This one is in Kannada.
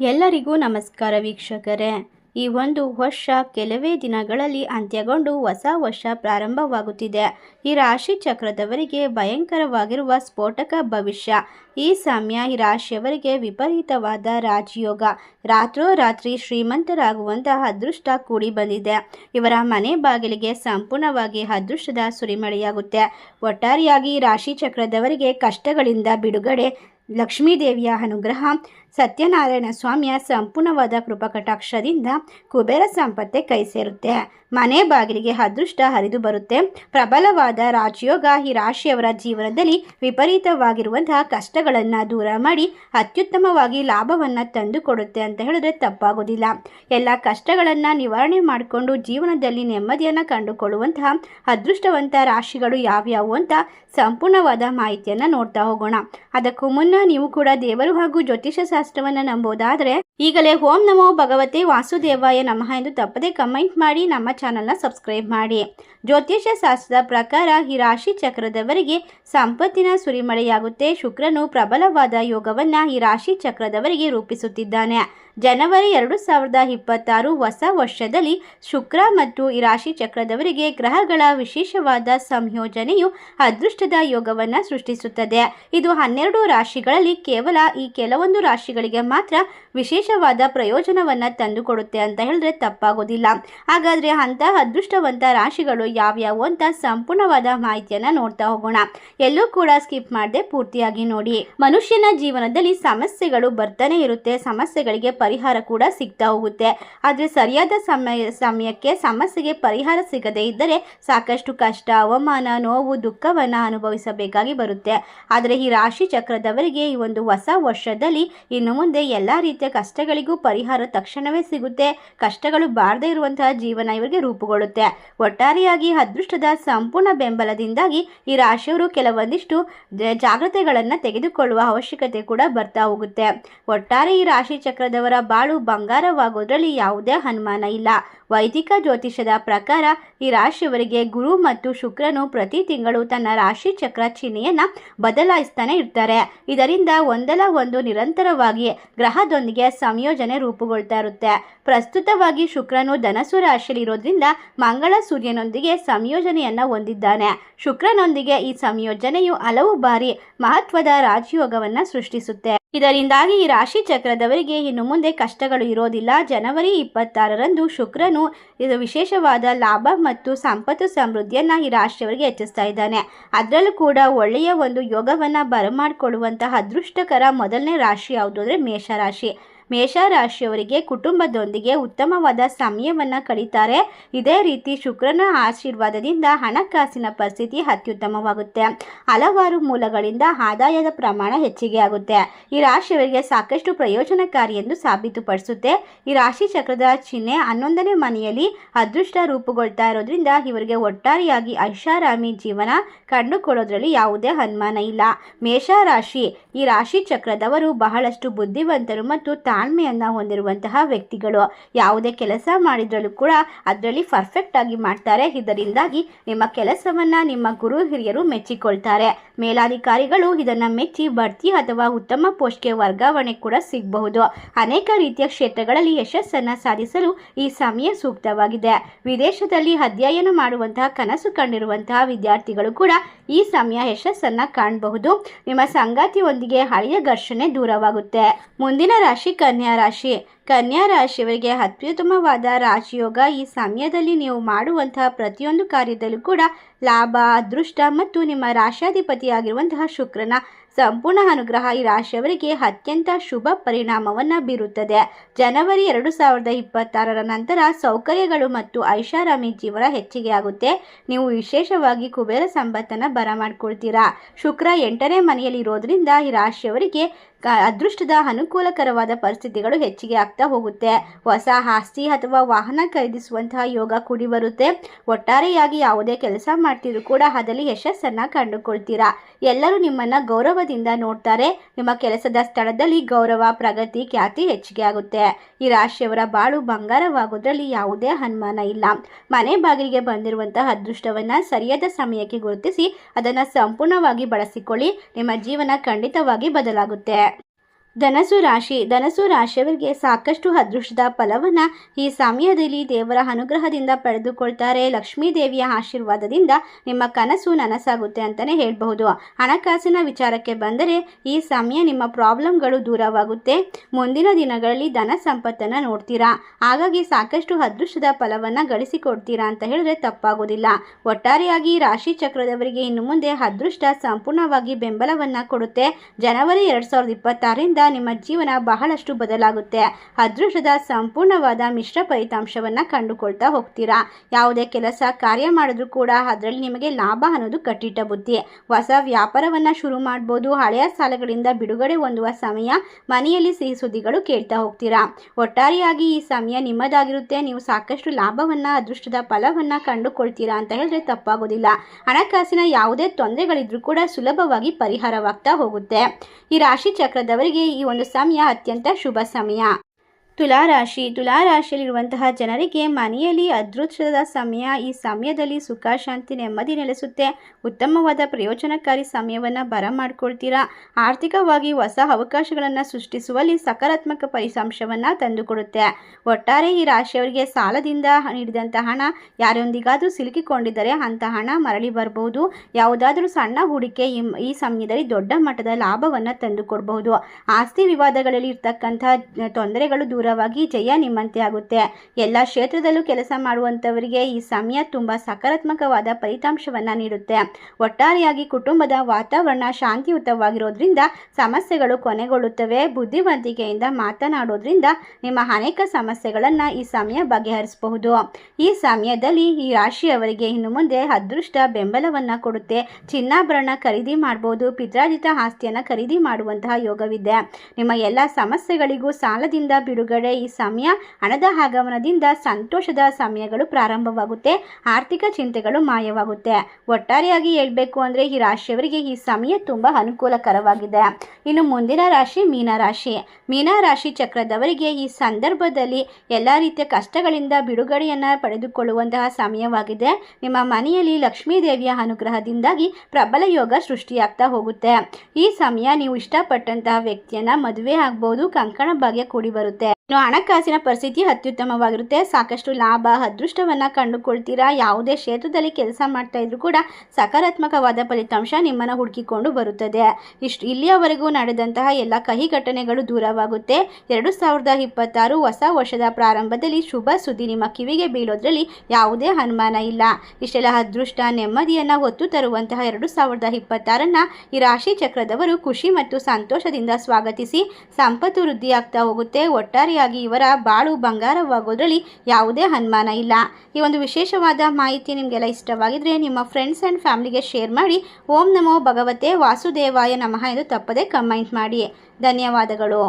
ಎಲ್ಲರಿಗೂ ನಮಸ್ಕಾರ ವೀಕ್ಷಕರೇ. ಈ ಒಂದು ವರ್ಷ ಕೆಲವೇ ದಿನಗಳಲ್ಲಿ ಅಂತ್ಯಗೊಂಡು ಹೊಸ ವರ್ಷ ಪ್ರಾರಂಭವಾಗುತ್ತಿದೆ. ಈ ರಾಶಿ ಚಕ್ರದವರಿಗೆ ಭಯಂಕರವಾಗಿರುವ ಸ್ಫೋಟಕ ಭವಿಷ್ಯ. ಈ ಸಮಯ ಈ ರಾಶಿಯವರಿಗೆ ವಿಪರೀತವಾದ ರಾಜಯೋಗ. ರಾತ್ರೋರಾತ್ರಿ ಶ್ರೀಮಂತರಾಗುವಂತಹ ಅದೃಷ್ಟ ಕೂಡಿ ಬಂದಿದೆ. ಇವರ ಮನೆ ಬಾಗಿಲಿಗೆ ಸಂಪೂರ್ಣವಾಗಿ ಅದೃಷ್ಟದ ಸುರಿಮಳೆಯಾಗುತ್ತೆ. ಒಟ್ಟಾರೆಯಾಗಿ ರಾಶಿ ಚಕ್ರದವರಿಗೆ ಕಷ್ಟಗಳಿಂದ ಬಿಡುಗಡೆ ಲಕ್ಷ್ಮೀದೇವಿಯ ಅನುಗ್ರಹ ಸತ್ಯನಾರಾಯಣ ಸ್ವಾಮಿಯ ಸಂಪೂರ್ಣವಾದ ಕೃಪಕಟಾಕ್ಷದಿಂದ ಕುಬೇರ ಸಂಪತ್ತೆ ಕೈ ಸೇರುತ್ತೆ. ಮನೆ ಬಾಗಿಲಿಗೆ ಅದೃಷ್ಟ ಹರಿದು ಬರುತ್ತೆ. ಪ್ರಬಲವಾದ ರಾಜಯೋಗ ಈ ರಾಶಿಯವರ ಜೀವನದಲ್ಲಿ ವಿಪರೀತವಾಗಿರುವಂತಹ ಕಷ್ಟಗಳನ್ನು ದೂರ ಮಾಡಿ ಅತ್ಯುತ್ತಮವಾಗಿ ಲಾಭವನ್ನು ತಂದು ಕೊಡುತ್ತೆ ಅಂತ ಹೇಳಿದ್ರೆ ತಪ್ಪಾಗೋದಿಲ್ಲ. ಎಲ್ಲ ಕಷ್ಟಗಳನ್ನು ನಿವಾರಣೆ ಮಾಡಿಕೊಂಡು ಜೀವನದಲ್ಲಿ ನೆಮ್ಮದಿಯನ್ನು ಕಂಡುಕೊಳ್ಳುವಂತಹ ಅದೃಷ್ಟವಂತ ರಾಶಿಗಳು ಯಾವ್ಯಾವು ಅಂತ ಸಂಪೂರ್ಣವಾದ ಮಾಹಿತಿಯನ್ನು ನೋಡ್ತಾ ಹೋಗೋಣ. ಅದಕ್ಕೂ ಮುನ್ನ ನೀವು ಕೂಡ ದೇವರು ಹಾಗೂ ಜ್ಯೋತಿಷ ಶಾಸ್ತ್ರವನ್ನು ನಂಬೋದಾದರೆ ಈಗಲೇ ಓಂ ನಮೋ ಭಗವತೆ ವಾಸುದೇವಾಯ ನಮಃ ಎಂದು ತಪ್ಪದೆ ಕಮೆಂಟ್ ಮಾಡಿ, ನಮ್ಮ ಚಾನಲ್ನ ಸಬ್ಸ್ಕ್ರೈಬ್ ಮಾಡಿ. ಜ್ಯೋತಿಷ್ಯ ಶಾಸ್ತ್ರದ ಪ್ರಕಾರ ಈ ರಾಶಿ ಚಕ್ರದವರಿಗೆ ಸಂಪತ್ತಿನ ಸುರಿಮಳೆಯಾಗುತ್ತೆ. ಶುಕ್ರನು ಪ್ರಬಲವಾದ ಯೋಗವನ್ನು ಈ ರಾಶಿ ಚಕ್ರದವರಿಗೆ ರೂಪಿಸುತ್ತಿದ್ದಾನೆ. ಜನವರಿ ಎರಡು ಸಾವಿರದ ಇಪ್ಪತ್ತಾರು ಹೊಸ ವರ್ಷದಲ್ಲಿ ಶುಕ್ರ ಮತ್ತು ಈ ರಾಶಿ ಚಕ್ರದವರಿಗೆ ಗ್ರಹಗಳ ವಿಶೇಷವಾದ ಸಂಯೋಜನೆಯು ಅದೃಷ್ಟದ ಯೋಗವನ್ನು ಸೃಷ್ಟಿಸುತ್ತದೆ. ಇದು ಹನ್ನೆರಡು ರಾಶಿಗಳಲ್ಲಿ ಕೇವಲ ಈ ಕೆಲವೊಂದು ರಾಶಿಗಳಿಗೆ ಮಾತ್ರ ವಿಶೇಷವಾದ ಪ್ರಯೋಜನವನ್ನು ತಂದುಕೊಡುತ್ತೆ ಅಂತ ಹೇಳಿದ್ರೆ ತಪ್ಪಾಗೋದಿಲ್ಲ. ಹಾಗಾದರೆ ಅಂತಹ ಅದೃಷ್ಟವಂತ ರಾಶಿಗಳು ಯಾವ್ಯಾವು ಅಂತ ಸಂಪೂರ್ಣವಾದ ಮಾಹಿತಿಯನ್ನು ನೋಡ್ತಾ ಹೋಗೋಣ. ಎಲ್ಲೂ ಕೂಡ ಸ್ಕಿಪ್ ಮಾಡದೆ ಪೂರ್ತಿಯಾಗಿ ನೋಡಿ. ಮನುಷ್ಯನ ಜೀವನದಲ್ಲಿ ಸಮಸ್ಯೆಗಳು ಬರ್ತಾನೆ ಇರುತ್ತೆ, ಸಮಸ್ಯೆಗಳಿಗೆ ಪರಿಹಾರ ಕೂಡ ಸಿಗ್ತಾ ಹೋಗುತ್ತೆ. ಆದರೆ ಸರಿಯಾದ ಸಮಯ, ಸಮಯಕ್ಕೆ ಸಮಸ್ಯೆಗೆ ಪರಿಹಾರ ಸಿಗದೇ ಇದ್ದರೆ ಸಾಕಷ್ಟು ಕಷ್ಟ, ಅವಮಾನ, ನೋವು, ದುಃಖವನ್ನು ಅನುಭವಿಸಬೇಕಾಗಿ ಬರುತ್ತೆ. ಆದರೆ ಈ ರಾಶಿ ಚಕ್ರದವರಿಗೆ ಈ ಒಂದು ಹೊಸ ವರ್ಷದಲ್ಲಿ ಇನ್ನು ಮುಂದೆ ಎಲ್ಲ ರೀತಿಯ ಕಷ್ಟಗಳಿಗೂ ಪರಿಹಾರ ತಕ್ಷಣವೇ ಸಿಗುತ್ತೆ. ಕಷ್ಟಗಳು ಬಾರದೇ ಇರುವಂತಹ ಜೀವನ ಇವರಿಗೆ ರೂಪುಗೊಳ್ಳುತ್ತೆ. ಒಟ್ಟಾರೆಯಾಗಿ ಅದೃಷ್ಟದ ಸಂಪೂರ್ಣ ಬೆಂಬಲದಿಂದಾಗಿ ಈ ರಾಶಿಯವರು ಕೆಲವೊಂದಿಷ್ಟು ಜಾಗ್ರತೆಗಳನ್ನು ತೆಗೆದುಕೊಳ್ಳುವ ಅವಶ್ಯಕತೆ ಕೂಡ ಬರ್ತಾ ಹೋಗುತ್ತೆ. ಒಟ್ಟಾರೆ ಈ ರಾಶಿ ಚಕ್ರದವರ ಬಾಳು ಬಂಗಾರವಾಗೋದ್ರಲ್ಲಿ ಯಾವುದೇ ಅನುಮಾನ ಇಲ್ಲ. ವೈದಿಕ ಜ್ಯೋತಿಷದ ಪ್ರಕಾರ ಈ ರಾಶಿಯವರಿಗೆ ಗುರು ಮತ್ತು ಶುಕ್ರನು ಪ್ರತಿ ತಿಂಗಳು ತನ್ನ ರಾಶಿ ಚಕ್ರ ಚಿಹ್ನೆಯನ್ನು ಬದಲಾಯಿಸ್ತಾನೆ ಇರ್ತಾರೆ. ಇದರಿಂದ ಒಂದಲ್ಲ ಒಂದು ನಿರಂತರವಾಗಿ ಗ್ರಹದೊಂದಿಗೆ ಸಂಯೋಜನೆ ರೂಪುಗೊಳ್ತಾ ಇರುತ್ತೆ. ಪ್ರಸ್ತುತವಾಗಿ ಶುಕ್ರನು ಧನಸು ರಾಶಿಯಲ್ಲಿರೋದ್ರಿಂದ ಮಂಗಳ ಸೂರ್ಯನೊಂದಿಗೆ ಸಂಯೋಜನೆಯನ್ನ ಹೊಂದಿದ್ದಾನೆ. ಶುಕ್ರನೊಂದಿಗೆ ಈ ಸಂಯೋಜನೆಯು ಹಲವು ಬಾರಿ ಮಹತ್ವದ ರಾಜಯೋಗವನ್ನ ಸೃಷ್ಟಿಸುತ್ತೆ. ಇದರಿಂದಾಗಿ ಈ ರಾಶಿ ಚಕ್ರದವರಿಗೆ ಇನ್ನು ಮುಂದೆ ಕಷ್ಟಗಳು ಇರೋದಿಲ್ಲ. ಜನವರಿ ಇಪ್ಪತ್ತಾರರಂದು ಶುಕ್ರನು ಇದು ವಿಶೇಷವಾದ ಲಾಭ ಮತ್ತು ಸಂಪತ್ತು ಸಮೃದ್ಧಿಯನ್ನು ಈ ರಾಶಿಯವರಿಗೆ ಹೆಚ್ಚಿಸ್ತಾ ಇದ್ದಾನೆ. ಅದರಲ್ಲೂ ಕೂಡ ಒಳ್ಳೆಯ ಒಂದು ಯೋಗವನ್ನ ಬರಮಾಡಿಕೊಳ್ಳುವಂತಹ ಅದೃಷ್ಟಕರ ಮೊದಲನೇ ರಾಶಿ ಯಾವುದು ಮೇಷ ಮೇಷರಾಶಿ ಮೇಷರಾಶಿಯವರಿಗೆ ಕುಟುಂಬದೊಂದಿಗೆ ಉತ್ತಮವಾದ ಸಮಯವನ್ನು ಕಳೀತಾರೆ. ಇದೇ ರೀತಿ ಶುಕ್ರನ ಆಶೀರ್ವಾದದಿಂದ ಹಣಕಾಸಿನ ಪರಿಸ್ಥಿತಿ ಅತ್ಯುತ್ತಮವಾಗುತ್ತೆ. ಹಲವಾರು ಮೂಲಗಳಿಂದ ಆದಾಯದ ಪ್ರಮಾಣ ಹೆಚ್ಚಿಗೆ ಆಗುತ್ತೆ. ಈ ರಾಶಿಯವರಿಗೆ ಸಾಕಷ್ಟು ಪ್ರಯೋಜನಕಾರಿ ಎಂದು ಸಾಬೀತುಪಡಿಸುತ್ತೆ. ಈ ರಾಶಿ ಚಕ್ರದ ಚಿಹ್ನೆ ಹನ್ನೊಂದನೇ ಮನೆಯಲ್ಲಿ ಅದೃಷ್ಟ ರೂಪುಗೊಳ್ತಾ ಇರೋದ್ರಿಂದ ಇವರಿಗೆ ಒಟ್ಟಾರೆಯಾಗಿ ಐಷಾರಾಮಿ ಜೀವನ ಕಂಡುಕೊಳ್ಳೋದ್ರಲ್ಲಿ ಯಾವುದೇ ಅನುಮಾನ ಇಲ್ಲ. ಮೇಷರಾಶಿ ಈ ರಾಶಿ ಚಕ್ರದವರು ಬಹಳಷ್ಟು ಬುದ್ಧಿವಂತರು ಮತ್ತು ತಾಳ್ಮೆಯನ್ನು ಹೊಂದಿರುವಂತಹ ವ್ಯಕ್ತಿಗಳು. ಯಾವುದೇ ಕೆಲಸ ಮಾಡಿದ್ರಲ್ಲೂ ಕೂಡ ಅದರಲ್ಲಿ ಪರ್ಫೆಕ್ಟ್ ಆಗಿ ಮಾಡ್ತಾರೆ. ಇದರಿಂದಾಗಿ ನಿಮ್ಮ ಕೆಲಸವನ್ನು ನಿಮ್ಮ ಗುರು ಹಿರಿಯರು ಮೆಚ್ಚಿಕೊಳ್ತಾರೆ. ಮೇಲಾಧಿಕಾರಿಗಳು ಇದನ್ನು ಮೆಚ್ಚಿ ಬಡ್ತಿ ಅಥವಾ ಉತ್ತಮ ಪೋಸ್ಟ್ಗೆ ವರ್ಗಾವಣೆ ಕೂಡ ಸಿಗಬಹುದು. ಅನೇಕ ರೀತಿಯ ಕ್ಷೇತ್ರಗಳಲ್ಲಿ ಯಶಸ್ಸನ್ನು ಸಾಧಿಸಲು ಈ ಸಮಯ ಸೂಕ್ತವಾಗಿದೆ. ವಿದೇಶದಲ್ಲಿ ಅಧ್ಯಯನ ಮಾಡುವಂತಹ ಕನಸು ಕಂಡಿರುವಂತಹ ವಿದ್ಯಾರ್ಥಿಗಳು ಕೂಡ ಈ ಸಮಯ ಯಶಸ್ಸನ್ನು ಕಾಣಬಹುದು. ನಿಮ್ಮ ಸಂಗಾತಿಯೊಂದಿಗೆ ಹಳೆಯ ಘರ್ಷಣೆ ದೂರವಾಗುತ್ತೆ. ಮುಂದಿನ ರಾಶಿ ಕನ್ಯಾ ರಾಶಿ. ಕನ್ಯಾ ರಾಶಿಯವರಿಗೆ ಅತ್ಯುತ್ತಮವಾದ ರಾಶಿಯೋಗ ಈ ಸಮಯದಲ್ಲಿ ನೀವು ಮಾಡುವಂತಹ ಪ್ರತಿಯೊಂದು ಕಾರ್ಯದಲ್ಲೂ ಕೂಡ ಲಾಭ, ಅದೃಷ್ಟ ಮತ್ತು ನಿಮ್ಮ ರಾಶಾಧಿಪತಿಯಾಗಿರುವಂತಹ ಶುಕ್ರನ ಸಂಪೂರ್ಣ ಅನುಗ್ರಹ ಈ ರಾಶಿಯವರಿಗೆ ಅತ್ಯಂತ ಶುಭ ಪರಿಣಾಮವನ್ನು ಬೀರುತ್ತದೆ. ಜನವರಿ ಎರಡು ಸಾವಿರದ ಇಪ್ಪತ್ತಾರರ ನಂತರ ಸೌಕರ್ಯಗಳು ಮತ್ತು ಐಷಾರಾಮಿ ಜೀವನ ಹೆಚ್ಚಿಗೆ ಆಗುತ್ತೆ. ನೀವು ವಿಶೇಷವಾಗಿ ಕುಬೇರ ಸಂಪತ್ತನ್ನು ಬರಮಾಡ್ಕೊಳ್ತೀರಾ ಶುಕ್ರ ಎಂಟನೇ ಮನೆಯಲ್ಲಿ ಇರೋದ್ರಿಂದ ಈ ರಾಶಿಯವರಿಗೆ ಅದೃಷ್ಟದ ಅನುಕೂಲಕರವಾದ ಪರಿಸ್ಥಿತಿಗಳು ಹೆಚ್ಚಿಗೆ ಆಗ್ತಾ ಹೋಗುತ್ತೆ. ಹೊಸ ಆಸ್ತಿ ಅಥವಾ ವಾಹನ ಖರೀದಿಸುವಂತಹ ಯೋಗ ಕೂಡಿ ಬರುತ್ತೆ. ಒಟ್ಟಾರೆಯಾಗಿ ಯಾವುದೇ ಕೆಲಸ ಮಾಡ್ತಿದ್ರು ಕೂಡ ಅದರಲ್ಲಿ ಯಶಸ್ಸನ್ನು ಕಂಡುಕೊಳ್ತೀರಾ. ಎಲ್ಲರೂ ನಿಮ್ಮನ್ನು ಗೌರವದಿಂದ ನೋಡ್ತಾರೆ. ನಿಮ್ಮ ಕೆಲಸದ ಸ್ಥಳದಲ್ಲಿ ಗೌರವ, ಪ್ರಗತಿ, ಖ್ಯಾತಿ ಹೆಚ್ಚಿಗೆ ಆಗುತ್ತೆ. ಈ ರಾಶಿಯವರ ಬಾಳು ಬಂಗಾರವಾಗೋದ್ರಲ್ಲಿ ಯಾವುದೇ ಅನುಮಾನ ಇಲ್ಲ. ಮನೆ ಬಾಗಿಲಿಗೆ ಬಂದಿರುವಂತಹ ಅದೃಷ್ಟವನ್ನ ಸರಿಯಾದ ಸಮಯಕ್ಕೆ ಗುರುತಿಸಿ, ಅದನ್ನು ಸಂಪೂರ್ಣವಾಗಿ ಬಳಸಿಕೊಳ್ಳಿ. ನಿಮ್ಮ ಜೀವನ ಖಂಡಿತವಾಗಿ ಬದಲಾಗುತ್ತೆ. ಧನಸು ರಾಶಿ, ಧನಸು ರಾಶಿಯವರಿಗೆ ಸಾಕಷ್ಟು ಅದೃಷ್ಟದ ಫಲವನ್ನು ಈ ಸಮಯದಲ್ಲಿ ದೇವರ ಅನುಗ್ರಹದಿಂದ ಪಡೆದುಕೊಳ್ತಾರೆ. ಲಕ್ಷ್ಮೀ ದೇವಿಯ ಆಶೀರ್ವಾದದಿಂದ ನಿಮ್ಮ ಕನಸು ನನಸಾಗುತ್ತೆ ಅಂತಲೇ ಹೇಳಬಹುದು. ಹಣಕಾಸಿನ ವಿಚಾರಕ್ಕೆ ಬಂದರೆ ಈ ಸಮಯ ನಿಮ್ಮ ಪ್ರಾಬ್ಲಮ್ಗಳು ದೂರವಾಗುತ್ತೆ. ಮುಂದಿನ ದಿನಗಳಲ್ಲಿ ಧನ ಸಂಪತ್ತನ್ನು ನೋಡ್ತೀರಾ? ಹಾಗಾಗಿ ಸಾಕಷ್ಟು ಅದೃಷ್ಟದ ಫಲವನ್ನು ಗಳಿಸಿಕೊಡ್ತೀರಾ ಅಂತ ಹೇಳಿದ್ರೆ ತಪ್ಪಾಗೋದಿಲ್ಲ. ಒಟ್ಟಾರೆಯಾಗಿ ರಾಶಿ ಚಕ್ರದವರಿಗೆ ಇನ್ನು ಮುಂದೆ ಅದೃಷ್ಟ ಸಂಪೂರ್ಣವಾಗಿ ಬೆಂಬಲವನ್ನು ಕೊಡುತ್ತೆ. ಜನವರಿ ಎರಡು ಸಾವಿರದ ಇಪ್ಪತ್ತಾರರಿಂದ ನಿಮ್ಮ ಜೀವನ ಬಹಳಷ್ಟು ಬದಲಾಗುತ್ತೆ. ಅದೃಷ್ಟದ ಸಂಪೂರ್ಣವಾದ ಮಿಶ್ರ ಫಲಿತಾಂಶವನ್ನು ಕಂಡುಕೊಳ್ತಾ ಹೋಗ್ತೀರಾ? ಯಾವುದೇ ಕೆಲಸ, ಕಾರ್ಯ ಮಾಡಿದ್ರೂ ಕೂಡ ಅದರಲ್ಲಿ ನಿಮಗೆ ಲಾಭ ಅನ್ನೋದು ಕಟ್ಟಿಟ್ಟ ಬುದ್ಧಿ. ಹೊಸ ವ್ಯಾಪಾರವನ್ನು ಶುರು ಮಾಡ್ಬೋದು. ಹಳೆಯ ಸಾಲಗಳಿಂದ ಬಿಡುಗಡೆ ಹೊಂದುವ ಸಮಯ ಮನೆಯಲ್ಲಿ ಸಿಹಿ ಸುದ್ದಿಗಳು ಕೇಳ್ತಾ ಹೋಗ್ತೀರಾ? ಒಟ್ಟಾರೆಯಾಗಿ ಈ ಸಮಯ ನಿಮ್ಮದಾಗಿರುತ್ತೆ. ನೀವು ಸಾಕಷ್ಟು ಲಾಭವನ್ನು, ಅದೃಷ್ಟದ ಫಲವನ್ನು ಕಂಡುಕೊಳ್ತೀರಾ ಅಂತ ಹೇಳಿದ್ರೆ ತಪ್ಪಾಗೋದಿಲ್ಲ. ಹಣಕಾಸಿನ ಯಾವುದೇ ತೊಂದರೆಗಳಿದ್ರೂ ಕೂಡ ಸುಲಭವಾಗಿ ಪರಿಹಾರವಾಗ್ತಾ ಹೋಗುತ್ತೆ. ಈ ರಾಶಿ ಚಕ್ರದವರಿಗೆ ಈ ಒಂದು ಸಮಯ ಅತ್ಯಂತ ಶುಭ ಸಮಯ. ತುಲಾರಾಶಿ. ತುಲಾರಾಶಿಯಲ್ಲಿರುವಂತಹ ಜನರಿಗೆ ಮನೆಯಲ್ಲಿ ಅದೃಷ್ಟದ ಸಮಯ, ಈ ಸಮಯದಲ್ಲಿ ಸುಖ, ಶಾಂತಿ, ನೆಮ್ಮದಿ ನೆಲೆಸುತ್ತೆ. ಉತ್ತಮವಾದ ಪ್ರಯೋಜನಕಾರಿ ಸಮಯವನ್ನು ಬರಮಾಡ್ಕೊಳ್ತೀರಾ ಆರ್ಥಿಕವಾಗಿ ಹೊಸ ಅವಕಾಶಗಳನ್ನು ಸೃಷ್ಟಿಸುವಲ್ಲಿ ಸಕಾರಾತ್ಮಕ ಫಲಿತಾಂಶವನ್ನು ತಂದುಕೊಡುತ್ತೆ. ಒಟ್ಟಾರೆ ಈ ರಾಶಿಯವರಿಗೆ ಸಾಲದಿಂದ ನೀಡಿದಂಥ ಹಣ ಯಾರೊಂದಿಗಾದರೂ ಸಿಲುಕಿಕೊಂಡಿದ್ದರೆ ಅಂಥ ಹಣ ಮರಳಿ ಬರಬಹುದು ಯಾವುದಾದರೂ ಸಣ್ಣ ಹೂಡಿಕೆ ಈ ಸಮಯದಲ್ಲಿ ದೊಡ್ಡ ಮಟ್ಟದ ಲಾಭವನ್ನು ತಂದುಕೊಡಬಹುದು. ಆಸ್ತಿ ವಿವಾದಗಳಲ್ಲಿ ಇರ್ತಕ್ಕಂಥ ತೊಂದರೆಗಳು ದೂರವಾಗಿ ಜಯ ನಿಮ್ಮಂತೆ ಆಗುತ್ತೆ. ಎಲ್ಲ ಕ್ಷೇತ್ರದಲ್ಲೂ ಕೆಲಸ ಮಾಡುವಂಥವರಿಗೆ ಈ ಸಮಯ ತುಂಬ ಸಕಾರಾತ್ಮಕವಾದ ಫಲಿತಾಂಶವನ್ನು ನೀಡುತ್ತೆ. ಒಟ್ಟಾರೆಯಾಗಿ ಕುಟುಂಬದ ವಾತಾವರಣ ಶಾಂತಿಯುತವಾಗಿರೋದ್ರಿಂದ ಸಮಸ್ಯೆಗಳು ಕೊನೆಗೊಳ್ಳುತ್ತವೆ. ಬುದ್ಧಿವಂತಿಕೆಯಿಂದ ಮಾತನಾಡೋದ್ರಿಂದ ನಿಮ್ಮ ಅನೇಕ ಸಮಸ್ಯೆಗಳನ್ನು ಈ ಸಮಯ ಬಗೆಹರಿಸಬಹುದು. ಈ ಸಮಯದಲ್ಲಿ ಈ ರಾಶಿಯವರಿಗೆ ಇನ್ನು ಮುಂದೆ ಅದೃಷ್ಟ ಬೆಂಬಲವನ್ನು ಕೊಡುತ್ತೆ. ಚಿನ್ನಾಭರಣ ಖರೀದಿ ಮಾಡಬಹುದು ಪಿತ್ರಾಜಿತ ಆಸ್ತಿಯನ್ನು ಖರೀದಿ ಮಾಡುವಂತಹ ಯೋಗವಿದೆ. ನಿಮ್ಮ ಎಲ್ಲ ಸಮಸ್ಯೆಗಳಿಗೂ ಸಾಲದಿಂದ ಬಿಡುಗಡೆ ಈ ಸಮಯ ಹಣದ ಆಗಮನದಿಂದ ಸಂತೋಷದ ಸಮಯಗಳು ಪ್ರಾರಂಭವಾಗುತ್ತೆ. ಆರ್ಥಿಕ ಚಿಂತೆಗಳು ಮಾಯವಾಗುತ್ತೆ. ಒಟ್ಟಾರೆಯಾಗಿ ಹೇಳಬೇಕು ಅಂದರೆ ಈ ರಾಶಿಯವರಿಗೆ ಈ ಸಮಯ ತುಂಬ ಅನುಕೂಲಕರವಾಗಿದೆ. ಇನ್ನು ಮುಂದಿನ ರಾಶಿ ಮೀನರಾಶಿ ಮೀನರಾಶಿ ಚಕ್ರದವರಿಗೆ ಈ ಸಂದರ್ಭದಲ್ಲಿ ಎಲ್ಲ ರೀತಿಯ ಕಷ್ಟಗಳಿಂದ ಬಿಡುಗಡೆಯನ್ನು ಪಡೆದುಕೊಳ್ಳುವಂತಹ ಸಮಯವಾಗಿದೆ. ನಿಮ್ಮ ಮನೆಯಲ್ಲಿ ಲಕ್ಷ್ಮೀ ದೇವಿಯ ಅನುಗ್ರಹದಿಂದಾಗಿ ಪ್ರಬಲ ಯೋಗ ಸೃಷ್ಟಿಯಾಗ್ತಾ ಹೋಗುತ್ತೆ. ಈ ಸಮಯ ನೀವು ಇಷ್ಟಪಟ್ಟಂತಹ ವ್ಯಕ್ತಿಯನ್ನ ಮದುವೆ ಆಗ್ಬೋದು, ಕಂಕಣ ಭಾಗ್ಯ ಕೂಡಿ ಬರುತ್ತೆ. ಇನ್ನು ಹಣಕಾಸಿನ ಪರಿಸ್ಥಿತಿ ಅತ್ಯುತ್ತಮವಾಗಿರುತ್ತೆ. ಸಾಕಷ್ಟು ಲಾಭ, ಅದೃಷ್ಟವನ್ನು ಕಂಡುಕೊಳ್ತೀರಾ? ಯಾವುದೇ ಕ್ಷೇತ್ರದಲ್ಲಿ ಕೆಲಸ ಮಾಡ್ತಾ ಇದ್ರು ಕೂಡ ಸಕಾರಾತ್ಮಕವಾದ ಫಲಿತಾಂಶ ನಿಮ್ಮನ್ನು ಹುಡುಕಿಕೊಂಡು ಬರುತ್ತದೆ. ಇಷ್ಟು ಇಲ್ಲಿಯವರೆಗೂ ನಡೆದಂತಹ ಎಲ್ಲ ಕಹಿ ಘಟನೆಗಳು ದೂರವಾಗುತ್ತೆ. ಎರಡು ಸಾವಿರದ ಇಪ್ಪತ್ತಾರು ಹೊಸ ವರ್ಷದ ಪ್ರಾರಂಭದಲ್ಲಿ ಶುಭ ಸುದ್ದಿ ನಿಮ್ಮ ಕಿವಿಗೆ ಬೀಳೋದ್ರಲ್ಲಿ ಯಾವುದೇ ಅನುಮಾನ ಇಲ್ಲ. ಇಷ್ಟೆಲ್ಲ ಅದೃಷ್ಟ, ನೆಮ್ಮದಿಯನ್ನು ಹೊತ್ತು ತರುವಂತಹ ಎರಡು ಸಾವಿರದ ಇಪ್ಪತ್ತಾರನ್ನ ಈ ರಾಶಿ ಚಕ್ರದವರು ಖುಷಿ ಮತ್ತು ಸಂತೋಷದಿಂದ ಸ್ವಾಗತಿಸಿ ಸಂಪತ್ತು ವೃದ್ಧಿಯಾಗ್ತಾ ಹೋಗುತ್ತೆ. ಒಟ್ಟಾರೆಯಾಗಿ ಇವರ ಬಾಳು ಬಂಗಾರವಾಗೋದ್ರಲ್ಲಿ ಯಾವುದೇ ಅನುಮಾನ ಇಲ್ಲ. ಈ ಒಂದು ವಿಶೇಷವಾದ ಮಾಹಿತಿ ನಿಮಗೆಲ್ಲ ಇಷ್ಟವಾಗಿದ್ರೆ ನಿಮ್ಮ ಫ್ರೆಂಡ್ಸ್ ಆ್ಯಂಡ್ ಫ್ಯಾಮಿಲಿಗೆ ಶೇರ್ ಮಾಡಿ ಓಂ ನಮೋ ಭಗವತೆ ವಾಸುದೇವಾಯ ನಮಃ ಎಂದು ತಪ್ಪದೆ ಕಮೆಂಟ್ ಮಾಡಿ. ಧನ್ಯವಾದಗಳು.